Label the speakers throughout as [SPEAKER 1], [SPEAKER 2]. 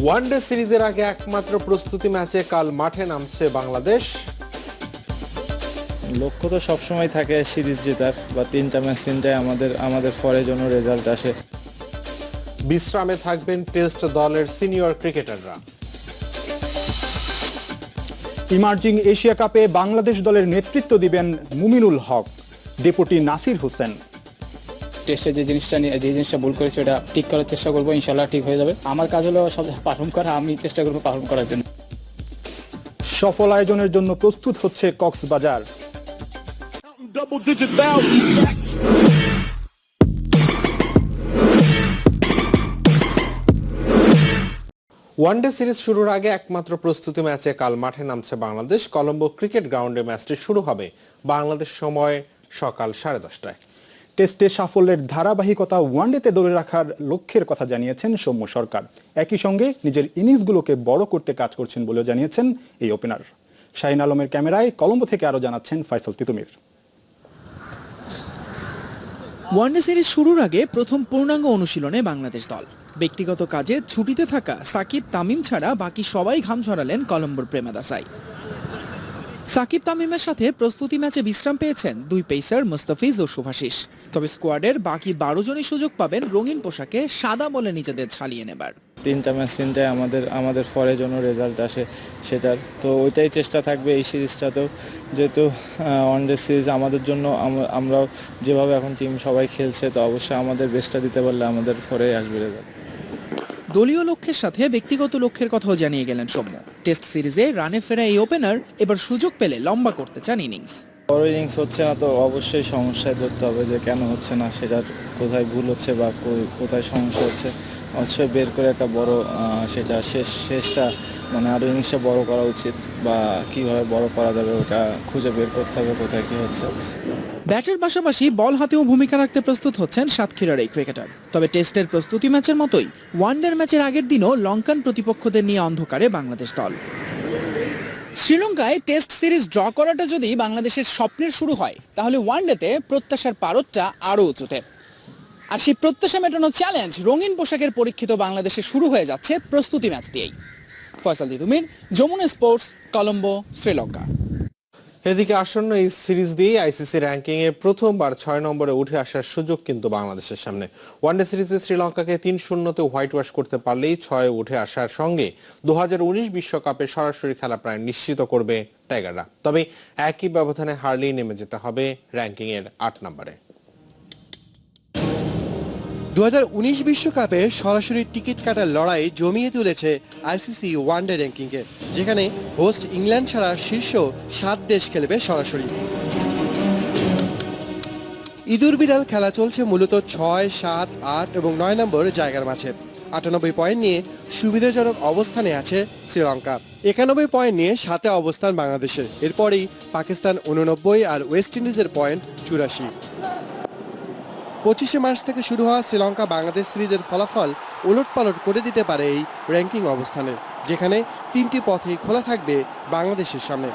[SPEAKER 1] One day সিরিজের আগে একমাত্র প্রস্তুতি ম্যাচে কাল মাঠে নামছে বাংলাদেশ।
[SPEAKER 2] লক্ষ্য তো সবসময় থাকে সিরিজ জেতার বা তিনটা ম্যাচ তিনটায় আমাদের আমাদের ফরের জন্য রেজাল্ট আসে।
[SPEAKER 1] বিশ্রামে থাকবেন টেস্ট দলের সিনিয়র ক্রিকেটাররা।
[SPEAKER 3] ইমার্জিং এশিয়া কাপে বাংলাদেশ দলের নেতৃত্ব দিবেন মুমিনুল হক ডেপুটি নাসির হোসেন।
[SPEAKER 4] টেস্টে যে জিনিসটা নিয়ে যে জিনিসটা ভুল করেছে ওটা ঠিক করার চেষ্টা করব ইনশাল্লাহ ঠিক হয়ে যাবে। আমার কাজ হলো সব পারফর্ম করা আমি চেষ্টা করব পারফর্ম করার জন্য।
[SPEAKER 3] সফল আয়োজনের জন্য প্রস্তুত হচ্ছে কক্সবাজার.
[SPEAKER 1] ওয়ানডে সিরিজ শুরুর আগে একমাত্র প্রস্তুতি ম্যাচে কাল মাঠে নামছে বাংলাদেশ। কলম্বো ক্রিকেট গ্রাউন্ডে ম্যাচটি শুরু হবে বাংলাদেশ সময় সকাল সাড়ে দশটায়।
[SPEAKER 3] টেস্টে সাফল্যের ধারাবাহিকতা ওয়ানডেতে ধরে রাখার লক্ষ্যের কথা জানিয়েছেন সৌম্য সরকার। একই সঙ্গে নিজের ইনিংসগুলোকে বড় করতে কাজ করছেন বলেও জানিয়েছেন এই ওপেনার। শাহিন আলমের ক্যামেরায় কলম্বো থেকে আরও জানাচ্ছেন ফয়সল তিতুমির।
[SPEAKER 5] ওয়ানডে সিরিজ শুরুর আগে প্রথম পূর্ণাঙ্গ অনুশীলনে বাংলাদেশ দল। ব্যক্তিগত কাজে ছুটিতে থাকা সাকিব, তামিম ছাড়া বাকি সবাই ঘাম ঝরালেন কলম্বোর প্রেমাদাসাই সাকিব তামিমের সাথে প্রস্তুতি ম্যাচে বিশ্রাম পেয়েছেন দুই পেসার মুস্তাফিজ ও শুভাশিস। তবে স্কোয়াডের বাকি বারো জনই সুযোগ পাবেন রঙিন পোশাকে সাদা বলে নিজেদের ছালিয়ে নেবার।
[SPEAKER 2] তিনটা ম্যাচ তিনটায় আমাদের আমাদের ফরের জন্য রেজাল্ট আসে সেটার। তো ওইটাই চেষ্টা থাকবে এই সিরিজটাতেও। যেহেতু ওয়ানডে সিরিজ আমাদের জন্য আমরাও যেভাবে এখন টিম সবাই খেলছে, তো অবশ্যই আমাদের বেস্টটা দিতে পারলে আমাদের ফরে আসবে রেজাল্ট
[SPEAKER 5] দলীয় লক্ষ্যের সাথে ব্যক্তিগত লক্ষ্যের কথাও জানিয়ে গেলেন সৌম্য। টেস্ট সিরিজে রানে ফেরা এই ওপেনার এবার সুযোগ পেলে লম্বা করতে চান ইনিংস
[SPEAKER 2] বড় ইনিংস হচ্ছে না তো অবশ্যই সমস্যায় ধরতে হবে যে কেন হচ্ছে না, সেটার কোথায় ভুল হচ্ছে বা কোথায় সমস্যা হচ্ছে। অবশ্যই বের করে একটা বড় সেটা শেষ, শেষটা মানে আরও ইনিংসটা বড় করা উচিত বা কীভাবে বড় করা যাবে ওটা খুঁজে বের করতে হবে কোথায় কী হচ্ছে।
[SPEAKER 5] ব্যাটের পাশাপাশি বল হাতেও ভূমিকা রাখতে প্রস্তুত হচ্ছেন সাতক্ষীরার এই ক্রিকেটার। তবে টেস্টের প্রস্তুতি ম্যাচের মতোই ওয়ানডের ম্যাচের আগের দিনও লঙ্কান প্রতিপক্ষদের নিয়ে অন্ধকারে বাংলাদেশ দল। শ্রীলঙ্কায় টেস্ট সিরিজ ড্র করাটা যদি বাংলাদেশের স্বপ্নের শুরু হয়, তাহলে ওয়ানডেতে প্রত্যাশার পারদটা আরও উঁচুতে। আর সেই প্রত্যাশা মেটানো চ্যালেঞ্জ রঙিন পোশাকের পরীক্ষিত বাংলাদেশে শুরু হয়ে যাচ্ছে প্রস্তুতি ম্যাচ দিয়েই। ফয়সাল দিদুমির, যমুনা স্পোর্টস, কলম্বো, শ্রীলঙ্কা।
[SPEAKER 1] এদিকে আসন্ন এই সিরিজ দিয়ে আইসিসি র্যাঙ্কিং এ প্রথমবার ছয় নম্বরে উঠে আসার সুযোগ কিন্তু বাংলাদেশের সামনে। ওয়ানডে সিরিজে শ্রীলঙ্কাকে তিন শূন্যতে হোয়াইট ওয়াশ করতে পারলেই ছয়ে উঠে আসার সঙ্গে দু বিশ্বকাপে সরাসরি খেলা প্রায় নিশ্চিত করবে টাইগাররা। তবে একই ব্যবধানে হারলেই নেমে যেতে হবে র্যাঙ্কিং এর আট নম্বরে।
[SPEAKER 6] দু বিশ্বকাপে সরাসরি টিকিট কাটার লড়াই জমিয়ে তুলেছে আইসিসি ওয়ানডে র্যাঙ্কিংয়ে যেখানে হোস্ট ইংল্যান্ড ছাড়া শীর্ষ সাত দেশ খেলবে সরাসরি। ইঁদুর বিড়াল খেলা চলছে মূলত ছয়, সাত, আট এবং নয় নম্বর জায়গার মাঝে। আটানব্বই পয়েন্ট নিয়ে সুবিধাজনক অবস্থানে আছে শ্রীলঙ্কা। একানব্বই পয়েন্ট নিয়ে সাতে অবস্থান বাংলাদেশের। এরপরেই পাকিস্তান উননব্বই আর ওয়েস্ট ইন্ডিজের পয়েন্ট চুরাশি। পঁচিশে মার্চ থেকে শুরু হওয়া শ্রীলঙ্কা বাংলাদেশ সিরিজের ফলাফল ওলটপালট করে দিতে পারে এই র্যাঙ্কিং অবস্থানে, যেখানে তিনটি পথেই খোলা থাকবে বাংলাদেশের সামনে।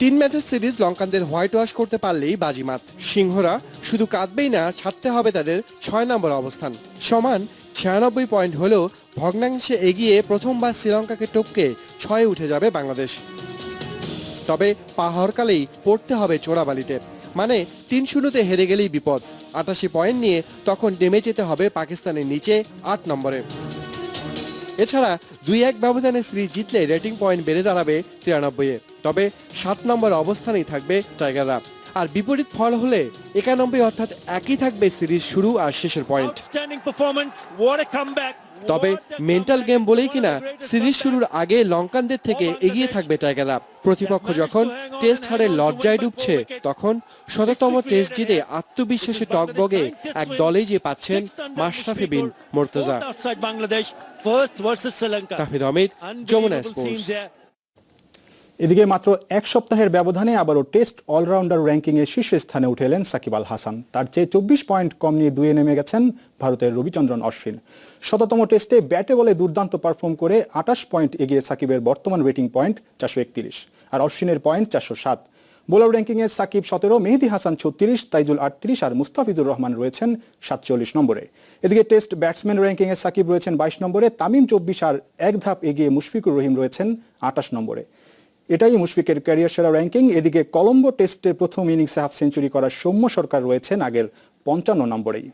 [SPEAKER 6] তিন ম্যাচের সিরিজ লঙ্কানদের হোয়াইট ওয়াশ করতে পারলেই বাজিমাত। সিংহরা শুধু কাঁদবেই না, ছাড়তে হবে তাদের ছয় নম্বর অবস্থান। সমান ছিয়ানব্বই পয়েন্ট হলেও ভগ্নাংশে এগিয়ে প্রথমবার শ্রীলঙ্কাকে টপকে ছয়ে উঠে যাবে বাংলাদেশ। তবে পাহাড়কালেই পড়তে হবে চোরাবালিতে। মানে তিন শূন্যতে হেরে গেলেই বিপদ। আটাশি পয়েন্ট নিয়ে তখন নেমে যেতে হবে পাকিস্তানের নিচে আট নম্বরে। এছাড়া দুই এক ব্যবধানে সিরিজ জিতলে রেটিং পয়েন্ট বেড়ে দাঁড়াবে তিরানব্বই তবে সাত নম্বর অবস্থানেই থাকবে টাইগাররা। আর বিপরীত ফল হলে একানব্বই অর্থাৎ একই থাকবে সিরিজ শুরু আর শেষের পয়েন্ট। তবে মেন্টাল গেম বলেই কিনা সিরিজ শুরুর আগে লঙ্কানদের থেকে এগিয়ে থাকবে টাইগাররা। প্রতিপক্ষ যখন টেস্ট হারে লজ্জায় ডুবছে তখন শততম টেস্ট জিতে আত্মবিশ্বাসে টকবগে এক দলে যে পাচ্ছেন মাশরাফি বিন মোর্তজা।
[SPEAKER 7] তাহমিদ
[SPEAKER 3] এদিকে মাত্র এক সপ্তাহের ব্যবধানে আবারও টেস্ট অলরাউন্ডার র্যাঙ্কিংয়ে শীর্ষ স্থানে উঠে এলেন সাকিব আল হাসান। তার চেয়ে চব্বিশ পয়েন্ট কম নিয়ে দুয়ে নেমে গেছেন ভারতের রবিচন্দ্রন অশ্বিন। শততম টেস্টে ব্যাটে বলে দুর্দান্ত পারফর্ম করে আটাশ পয়েন্ট এগিয়ে সাকিবের বর্তমান রেটিং পয়েন্ট চারশো একত্রিশ আর অশ্বিনের পয়েন্ট চারশো সাত। বোলার র্যাঙ্কিংয়ে সাকিব সতেরো, মেহেদি হাসান ছত্রিশ, তাইজুল আটত্রিশ আর মুস্তাফিজুর রহমান রয়েছেন সাতচল্লিশ নম্বরে। এদিকে টেস্ট ব্যাটসম্যান র্যাঙ্কিংয়ে সাকিব রয়েছেন বাইশ নম্বরে, তামিম চব্বিশ আর এক ধাপ এগিয়ে মুশফিকুর রহিম রয়েছেন আটাশ নম্বরে। এটাই মুশফিকের ক্যারিয়ার সেরা র্যাঙ্কিং এদিকে কলম্বো টেস্টের প্রথম ইনিংসে হাফ সেঞ্চুরি করা সৌম্য সরকার রয়েছেন আগের পঞ্চান্ন নম্বরেই।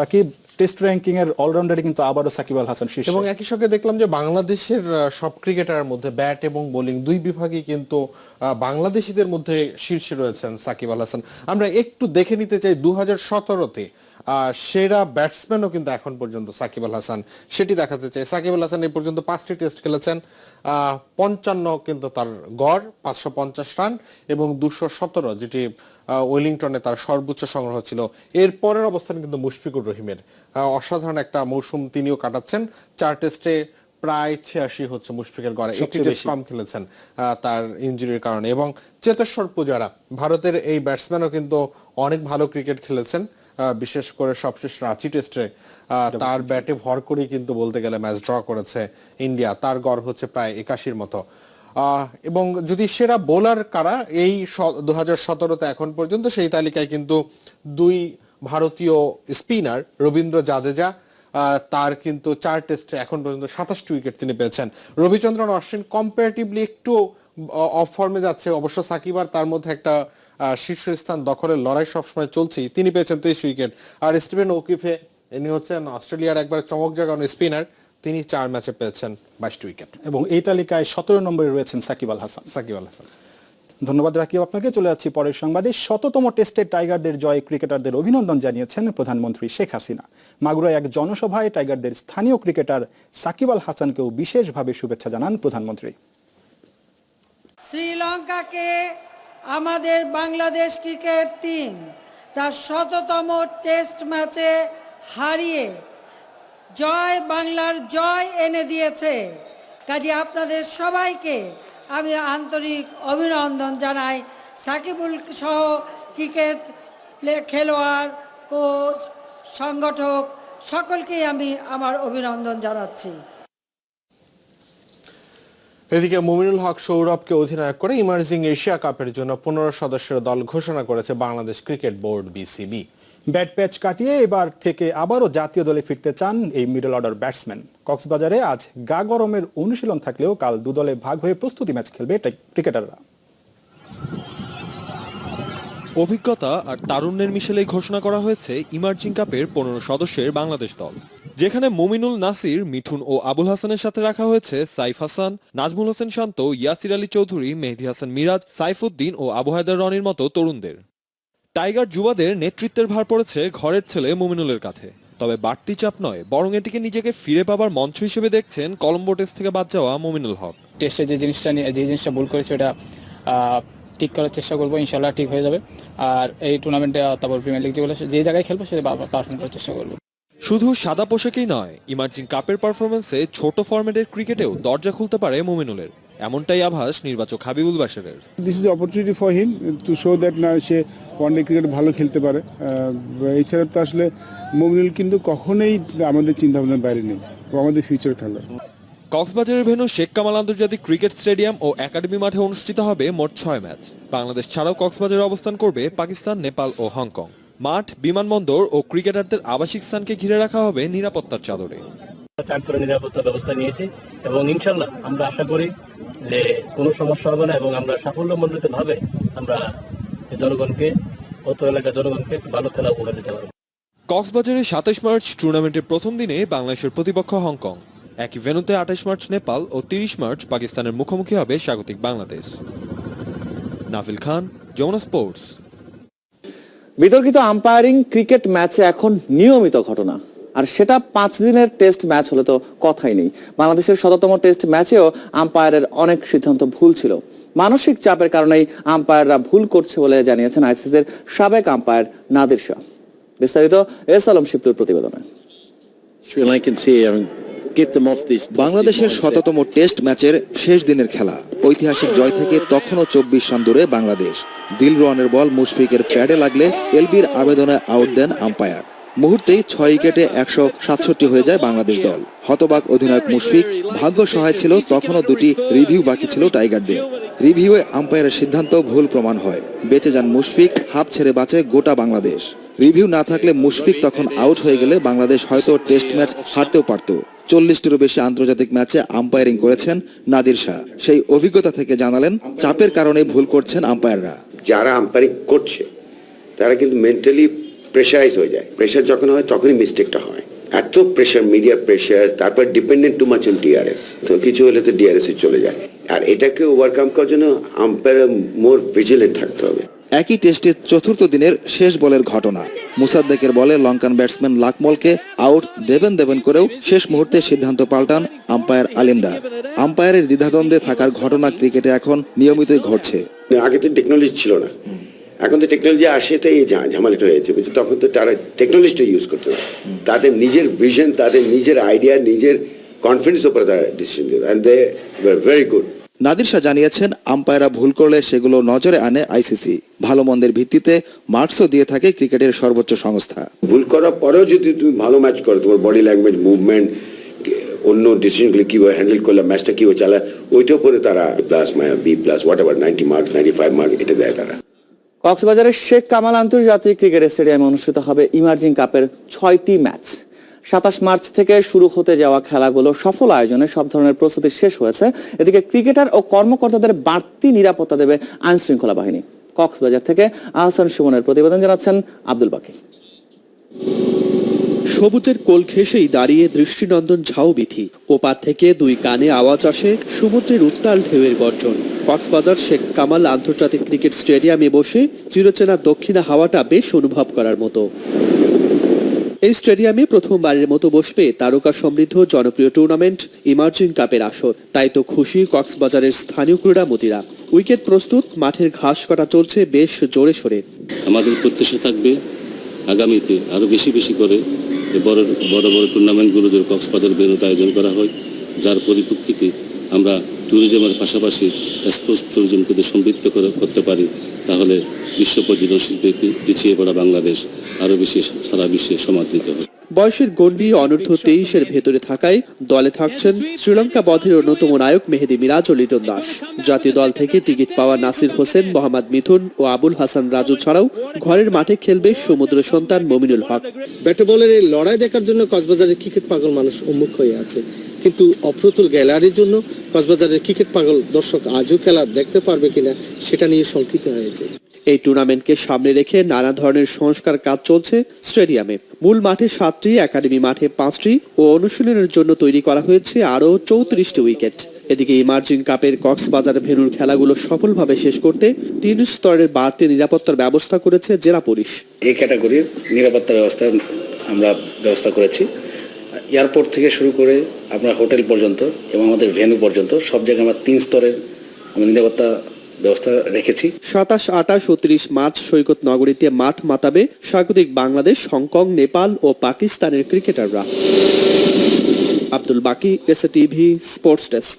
[SPEAKER 3] রাকিব টেস্ট র্যাঙ্কিং এর অলরাউন্ডারে কিন্তু আবারও সাকিব আল হাসান শীর্ষে।
[SPEAKER 1] এবং একই সঙ্গে দেখলাম যে বাংলাদেশের সব ক্রিকেটারের মধ্যে ব্যাট এবং বোলিং দুই বিভাগই কিন্তু বাংলাদেশিদের মধ্যে শীর্ষে রয়েছেন সাকিব আল হাসান। আমরা একটু দেখে নিতে চাই দু হাজার সতেরোতে সেরা ব্যাটসম্যানও কিন্তু এখন পর্যন্ত সাকিব আল হাসান সেটি দেখাতে চাই। সাকিব আল হাসান এই পর্যন্ত পাঁচটি টেস্ট খেলেছেন আহ, পঞ্চান্ন কিন্তু তার গড় পাঁচশো পঞ্চাশ রান এবং দুশো সতেরো যেটি ওয়েলিংটনে তার সর্বোচ্চ সংগ্রহ ছিল। এর পরের অবস্থান কিন্তু মুশফিকুর রহিমের। আহ, অসাধারণ একটা মৌসুম তিনিও কাটাচ্ছেন। চার টেস্টে প্রায় ছিয়াশি হচ্ছে মুশফিকের গড়ে। একটি টেস্ট কম খেলেছেন তার ইনজুরির কারণে। এবং চেতেশ্বর পূজারা ভারতের এই ব্যাটসম্যানও কিন্তু অনেক ভালো ক্রিকেট খেলেছেন। বিশেষ করে সবশেষ রাঁচি টেস্টে তার ব্যাটে ভর করেই কিন্তু বলতে গেলে ম্যাচ ড্র করেছে ইন্ডিয়া। তার গড় হচ্ছে প্রায় একাশির মতো। এবং যদি সেরা বোলার কারা এই দু হাজার সতেরোতে এখন পর্যন্ত সেই তালিকায় কিন্তু দুই ভারতীয় স্পিনার রবীন্দ্র জাদেজা আহ, তার কিন্তু চার টেস্টে এখন পর্যন্ত সাতাশটি উইকেট তিনি পেয়েছেন। রবিচন্দ্রন অশ্বিন কম্পারেটিভলি একটু অফ ফর্মে যাচ্ছে। অবশ্য সাকিব আর তার মধ্যে একটা শীর্ষস্থান দখলের লড়াই সবসময় চলছেই। তিনি পেয়েছেন তেইশ উইকেট। আর স্টিভেন ওকিফে ইনি হচ্ছেন অস্ট্রেলিয়ার একবার চমক জাগানো স্পিনার। তিনি চার ম্যাচে পেয়েছেন বাইশটি উইকেট।
[SPEAKER 3] এবং এই তালিকায় সতেরো নম্বরে রয়েছেন সাকিব আল হাসান।
[SPEAKER 1] সাকিব আল হাসান।
[SPEAKER 3] ধন্যবাদ রাকিব আপনাকে। চলে যাচ্ছি পরের সংবাদে। শততম টেস্টে টাইগারদের জয়ে ক্রিকেটারদের অভিনন্দন জানিয়েছেন প্রধানমন্ত্রী শেখ হাসিনা। মাগুরায় এক জনসভায় টাইগারদের স্থানীয় ক্রিকেটার সাকিব আল হাসানকেও বিশেষভাবে শুভেচ্ছা জানান প্রধানমন্ত্রী।
[SPEAKER 8] শ্রীলঙ্কাকে আমাদের বাংলাদেশ ক্রিকেট টিম তার শততম টেস্ট ম্যাচে হারিয়ে জয় বাংলার জয় এনে দিয়েছে। কাজে আপনাদের সবাইকে আমি আন্তরিক অভিনন্দন জানাই। সাকিবুল সহ ক্রিকেট খেলোয়াড়, কোচ, সংগঠক সকলকেই আমি আমার অভিনন্দন জানাচ্ছি।
[SPEAKER 1] এদিকে মুমিনুল হক সৌরভকে অধিনায়ক করে ইমার্জিং এশিয়া কাপের জন্য পনেরো সদস্যের দল ঘোষণা করেছে Bangladesh cricket board BCB.
[SPEAKER 3] Bat patch কাটিয়ে এবার থেকে আবারও জাতীয় দলে ফিরতে চান এই মিডল অর্ডার ব্যাটসম্যান। কক্সবাজারে আজ গা গরমের অনুশীলন থাকলেও কাল দুদলে ভাগ হয়ে প্রস্তুতি ম্যাচ খেলবে ক্রিকেটাররা।
[SPEAKER 9] অভিজ্ঞতা আর তারুণ্যের মিশেলেই ঘোষণা করা হয়েছে ইমার্জিং কাপের পনেরো সদস্যের বাংলাদেশ দল। যেখানে মুমিনুল নাসির, মিঠুন ও আবুল হাসানের সাথে রাখা হয়েছে সাইফ হাসান, নাজমুল হোসেন শান্ত, ইয়াসির আলী চৌধুরী, মেহেদি হাসান মিরাজ, সাইফুদ্দিন ও আবু হায়দার রনির মতো তরুণদের। টাইগার যুবাদের নেতৃত্বের ভার পড়েছে ঘরের ছেলে মুমিনুলের কাছে তবে বাড়তি চাপ নয়, বরং এটিকে নিজেকে ফিরে পাবার মঞ্চ হিসেবে দেখছেন কলম্বো টেস্ট থেকে বাদ যাওয়া মুমিনুল হক।
[SPEAKER 4] টেস্টে যে জিনিসটা নিয়ে যে জিনিসটা ভুল করেছে ওটা ঠিক করার চেষ্টা করব ইনশাল্লাহ ঠিক হয়ে যাবে। আর এই টুর্নামেন্টে তারপর প্রিমিয়ার লিগ যেগুলো যে জায়গায় খেলব সে পারফর্ম করার চেষ্টা করব।
[SPEAKER 9] শুধু সাদা পোশাকেই নয় ইমার্জিং কাপের পারফরমেন্সে ছোট ফরম্যাটের ক্রিকেটেও দরজা খুলতে পারে মুমিনুলের। এমনটাই আভাস নির্বাচক Habibul বাশারের।
[SPEAKER 10] This is opportunity for him to show that না সে ওয়ানডে ক্রিকেট ভালো খেলতে পারে। এছাড়া তো আসলে মমিনুল কিন্তু কখনোই আমাদের চিন্তাভাবনার বাইরে নেই ও আমাদের ফিউচার খেলা
[SPEAKER 9] কক্সবাজারের ভেন্যু শেখ কামাল আন্তর্জাতিক ক্রিকেট স্টেডিয়াম ও একাডেমি মাঠে অনুষ্ঠিত হবে মোট ছয় ম্যাচ। বাংলাদেশ ছাড়াও কক্সবাজারে অবস্থান করবে পাকিস্তান নেপাল ও হংকং। মাঠ বিমানবন্দর ও ক্রিকেটারদের আবাসিক স্থানকে ঘিরে রাখা হবে নিরাপত্তার চাদরে।
[SPEAKER 11] চারতরে নিরাপত্তা ব্যবস্থা নিয়েছি এবং ইনশাল্লাহ আমরা আশা করি যে কোনো সমস্যা হবে না এবং আমরা সাফল্যমণ্ডিত ভাবে আমরা জনগণকে অত এলাকার জনগণকে ভালো খেলা উপহার দিতে পারব।
[SPEAKER 9] কক্সবাজারে সাতাশ মার্চ টুর্নামেন্টের প্রথম দিনে বাংলাদেশের প্রতিপক্ষ হংকং। একই ভেনুতে আঠাশ মার্চ নেপাল ও তিরিশ মার্চ পাকিস্তানের মুখোমুখি হবে স্বাগতিক বাংলাদেশ। নাফিল খান যমুনা স্পোর্টস।
[SPEAKER 12] বিতর্কিত আম্পায়ারিং ক্রিকেট ম্যাচে এখন নিয়মিত ঘটনা। আর সেটা পাঁচ দিনের টেস্ট ম্যাচ হলে তো কথাই নেই। বাংলাদেশের শততম টেস্ট ম্যাচেও আম্পায়ারের অনেক সিদ্ধান্ত ভুল ছিল। মানসিক চাপের কারণেই আম্পায়াররা ভুল করছে বলে জানিয়েছেন আইসিসির সাবেক আম্পায়ার নাদির শাহ। বিস্তারিত এস আলম শিবলুর প্রতিবেদনে।
[SPEAKER 13] বাংলাদেশের শততম টেস্ট ম্যাচের শেষ দিনের খেলা। ঐতিহাসিক জয় থেকে তখনও চব্বিশ রান দূরে বাংলাদেশ। দিল রোয়ানের বল মুশফিকের প্যাডে লাগলে এলবির আবেদনে আউট দেন আম্পায়ার। মুহূর্তেই ছয় উইকেটে একশো সাতষট্টি হয়ে যায় বাংলাদেশ দল। হতবাক অধিনায়ক মুশফিক ভাগ্য সহায় ছিল তখনও দুটি রিভিউ বাকি ছিল টাইগারদের। রিভিউয়ে আম্পায়ারের সিদ্ধান্ত ভুল প্রমাণ হয়। বেঁচে যান মুশফিক হাফ ছেড়ে বাঁচে গোটা বাংলাদেশ। রিভিউ না থাকলে মুশফিক তখন আউট হয়ে গেলে বাংলাদেশ হয়তো টেস্ট ম্যাচ হারতেও পারত। চল্লিশটিরও বেশি আন্তর্জাতিক ম্যাচে আম্পায়ারিং করেছেন নাদির শাহ। সেই অভিজ্ঞতা থেকে জানালেন, চাপের কারণে ভুল করছেন আম্পায়াররা।
[SPEAKER 14] যারা আম্পায়ারিং করছে, তারা কিন্তু মেন্টালি প্রেশারাইজ হয়ে যায়। প্রেশার যখন হয়, তখনই মিস্টেকটা হয়। এত প্রেশার মিডিয়া প্রেশার তারপর dependent too much on DRS তো কিছু হলে তো ডিআরএস চলে যায়। আর এটাকে ওভারকাম করার জন্য আম্পায়ার মোর ভিজিলেন্ট থাকতে হবে।
[SPEAKER 13] একই টেস্টের চতুর্থ দিনের শেষ বলের ঘটনা। মুসাদ্দেকের বলে লঙ্কান ব্যাটসম্যান লাকমলকে আউট দেবেন দেবেন করেও শেষ মুহূর্তে সিদ্ধান্ত পাল্টান আম্পায়ার আলিমদার। আম্পায়ারের দ্বিধাদ্বন্দ্বে থাকার ঘটনা ক্রিকেটে এখন নিয়মিতই ঘটছে।
[SPEAKER 14] আগে তো টেকনোলজি ছিল না। এখন তো টেকনোলজি আসে তাই এই ঝামেলাটা হয়েছে বুঝছ? তখন তো তারা টেকনোলজিটা ইউজ করতে হবে তাদের নিজের ভিশন তাদের নিজের আইডিয়া নিজের কনফিডেন্স উপরে তারা ডিসিশন দিত। And they very good
[SPEAKER 13] Nadir Shah জানিয়েছেন আম্পায়াররা ভুল করলে সেগুলো নজরে আনে আইসিসি ভালো মন্দের ভিত্তিতে মার্কসও দিয়ে থাকে ক্রিকেটের সর্বোচ্চ সংস্থা।
[SPEAKER 14] ভুল করার পরেও যদি তুমি ভালো ম্যাচ করো তোমার বডি ল্যাঙ্গুয়েজ মুভমেন্ট অন্য ডিসিশনগুলো কীভাবে হ্যান্ডেল করলে ম্যাচটা কীভাবে চালায় ওইটার উপরে তারা plus B plus whatever ninety marks ninety five mark এটা দেয় তারা।
[SPEAKER 12] কক্সবাজারের শেখ কামাল আন্তর্জাতিক ক্রিকেট স্টেডিয়ামে অনুষ্ঠিত হবে ইমার্জিং কাপের ছয়টি ম্যাচ সাতাশ মার্চ থেকে শুরু হতে যাওয়া খেলাগুলো সফল আয়োজনে সব ধরনের প্রস্তুতি শেষ হয়েছে। এদিকে ক্রিকেটার ও কর্মকর্তাদের বাড়তি নিরাপত্তা দেবে আইন শৃঙ্খলা বাহিনী। কক্সবাজার থেকে আহসান সুমনের প্রতিবেদন জানাচ্ছেন আব্দুল বাকি।
[SPEAKER 15] সবুজের কোল ঘেঁষেই দাঁড়িয়ে দৃষ্টিনন্দন ঝাউবিথি ওপার থেকে দুই কানে আওয়াজ আসে সমুদ্রের উত্তাল ঢেউয়ের গর্জন। কক্সবাজার শেখ কামাল আন্তর্জাতিক ক্রিকেট স্টেডিয়ামে বসে চিরচেনা দক্ষিণা হাওয়াটা বেশ অনুভব করার মতো। এই স্টেডিয়ামে প্রথমবারের মতো বসবে তারকা সমৃদ্ধ জনপ্রিয় টুর্নামেন্ট ইমার্জিং কাপের আসর। তাই তো খুশি কক্সবাজারের স্থানীয় ক্রীড়ামতিরা। উইকেট প্রস্তুত, মাঠের ঘাস কাটা চলছে বেশ জোরে সোরে।
[SPEAKER 11] আমাদের প্রত্যাশা থাকবে আগামীতে আরও বেশি বেশি করে বড় বড় টুর্নামেন্টগুলো যে কক্সবাজার বেনুতে আয়োজন করা হয়। যার পরিপ্রেক্ষিতে আমরা ট্যুরিজমের পাশাপাশি স্পোর্টস ট্যুরিজমকে যদি সমৃদ্ধ করে করতে পারি, তাহলে বিশ্ব পর্যটন শিল্পে পিছিয়ে পড়া বাংলাদেশ আরও বেশি সারা বিশ্বে সমাদৃত হবে।
[SPEAKER 15] বয়সের গণ্ডি অনূর্ধ্ব তেইশের ভেতরে থাকায় দলে থাকছেন শ্রীলঙ্কা বধের অন্যতম নায়ক মেহেদি মিরাজ ও লিটন দাস। জাতীয় দল থেকে টিকিট পাওয়া নাসির হোসেন, মোহাম্মদ মিথুন ও আবুল হাসান রাজু ছাড়াও ঘরের মাঠে খেলবে সমুদ্র সন্তান মমিনুল হক।
[SPEAKER 2] ব্যাটে বলের এই লড়াই দেখার জন্য কক্সবাজারের ক্রিকেট পাগল মানুষ উন্মুখ হয়ে আছে। কিন্তু অপ্রতুল গ্যালারির জন্য কক্সবাজারের ক্রিকেট পাগল দর্শক আজও খেলা দেখতে পারবে কিনা, সেটা নিয়ে শঙ্কিত হয়েছে।
[SPEAKER 15] এই টুর্নামেন্টকে সামনে রেখে নানা ধরনের সংস্কার কাজ চলছে স্টেডিয়ামে। মূল মাঠে সাতটি, একাডেমি মাঠে পাঁচটি ও অনুশীলনের জন্য তৈরি করা হয়েছে আরও চৌত্রিশটি উইকেট। এদিকে ইমার্জিং কাপের কক্সবাজার ভেনুর খেলাগুলো সফলভাবে শেষ করতে তিন স্তরের বাড়তি নিরাপত্তার ব্যবস্থা করেছে জেলা পুলিশ।
[SPEAKER 11] এই ক্যাটাগরির নিরাপত্তা ব্যবস্থা আমরা ব্যবস্থা করেছি। এয়ারপোর্ট থেকে শুরু করে আমরা হোটেল পর্যন্ত এবং আমাদের ভেন্যু পর্যন্ত সব জায়গায় আমরা তিন স্তরের নিরাপত্তা ব্যবস্থা রেখেছি।
[SPEAKER 15] সাতাশ আটাশ ও ত্রিশ মার্চ সৈকত নগরীতে মাঠ মাতাবে স্বাগতিক বাংলাদেশ হংকং নেপাল ও পাকিস্তানের ক্রিকেটাররা। আব্দুল বাকি এসএ টিভি স্পোর্টস ডেস্ক।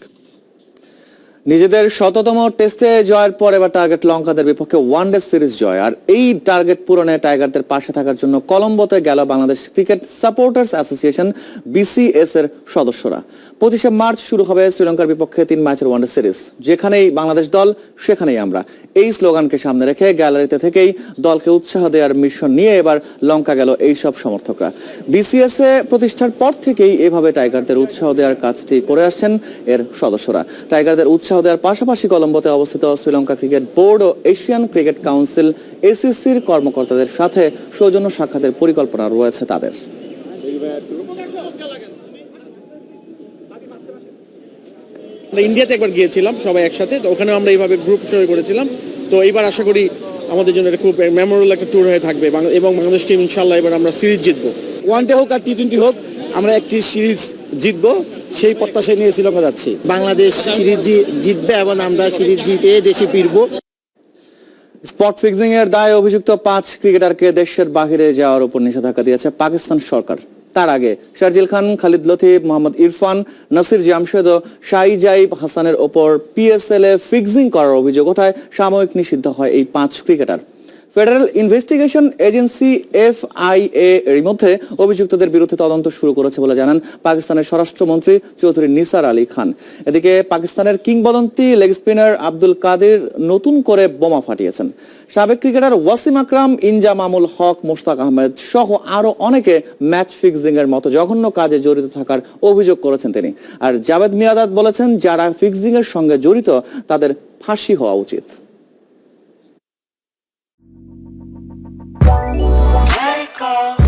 [SPEAKER 12] নিজেদের শততম টেস্টে জয়ের পর এবার টার্গেট লঙ্কাদের বিপক্ষে ওয়ান ডে সিরিজ জয়। আর এই টার্গেট পূরণে টাইগারদের পাশে থাকার জন্য কলম্বোতে গেল Bangladesh cricket supporters association BCS এর সদস্যরা। পঁচিশে মার্চ শুরু হবে শ্রীলঙ্কার বিপক্ষে তিন ম্যাচের ওয়ানডে সিরিজ যেখানেই বাংলাদেশ দল, সেখানেই আমরা। এই স্লোগানকে সামনে রেখে গ্যালারিতে থেকেই দলকে উৎসাহ দেওয়ার মিশন নিয়ে এবার লঙ্কা গেল এই সব সমর্থকরা বিসিএস এ প্রতিষ্ঠার পর থেকেই এভাবে টাইগারদের উৎসাহ দেওয়ার কাজটি করে আসছেন এর সদস্যরা। টাইগারদের উৎসাহ দেওয়ার পাশাপাশি কলম্বোতে অবস্থিত শ্রীলঙ্কা ক্রিকেট বোর্ড ও এশিয়ান ক্রিকেট কাউন্সিল এসিসির কর্মকর্তাদের সাথে সৌজন্য সাক্ষাতের পরিকল্পনা রয়েছে তাদের।
[SPEAKER 2] আমরা ইন্ডিয়াতে একবার গিয়েছিলাম সবাই একসাথে তো ওখানেও আমরা এইভাবে গ্রুপ তৈরি করেছিলাম। তো এইবার আশা করি আমাদের জন্য এটা খুব মেমোরেবল একটা ট্যুর হয়ে থাকবে এবং বাংলাদেশ টিম ইনশাল্লাহ এবার আমরা সিরিজ জিতবো।
[SPEAKER 16] ওয়ান ডে হোক আর টি টোয়েন্টি হোক আমরা একটি সিরিজ জিতবো সেই প্রত্যাশা নিয়ে শ্রীলঙ্কা যাচ্ছি। বাংলাদেশ সিরিজ জিতবে এবং আমরা সিরিজ জিতে দেশে ফিরবো।
[SPEAKER 12] স্পট ফিক্সিং এর দায়ে অভিযুক্ত পাঁচ ক্রিকেটারকে দেশের বাহিরে যাওয়ার উপর নিষেধাজ্ঞা দিয়েছে পাকিস্তান সরকার। তার আগে শারজিল খান, খালিদ লতিফ, মোহাম্মদ ইরফান, নাসির জামশেদ ও শাহিজাইব হাসানের ওপর পিএসএল এ ফিক্সিং করার অভিযোগ ওঠায় সাময়িক নিষিদ্ধ হয় এই পাঁচ cricketer federal investigation agency FIA এর মধ্যে অভিযুক্তদের বিরুদ্ধে তদন্ত শুরু করেছে বলে জানান পাকিস্তানের স্বরাষ্ট্রমন্ত্রী চৌধুরী নিসার আলী খান। এদিকে পাকিস্তানের কিংবদন্তি লেগ স্পিনার আব্দুল কাদের নতুন করে বোমা ফাটিয়েছেন। সাবেক ক্রিকেটার ওয়াসিম আকরাম ইনজা মামুল হক, মোশতাক আহমেদ সহ আরও অনেকে ম্যাচ ফিক্সিং এর মতো জঘন্য কাজে জড়িত থাকার অভিযোগ করেছেন তিনি। আর জাভেদ মিয়াদাদ বলেছেন, যারা ফিক্সিং এর সঙ্গে জড়িত, তাদের ফাঁসি হওয়া উচিত। call.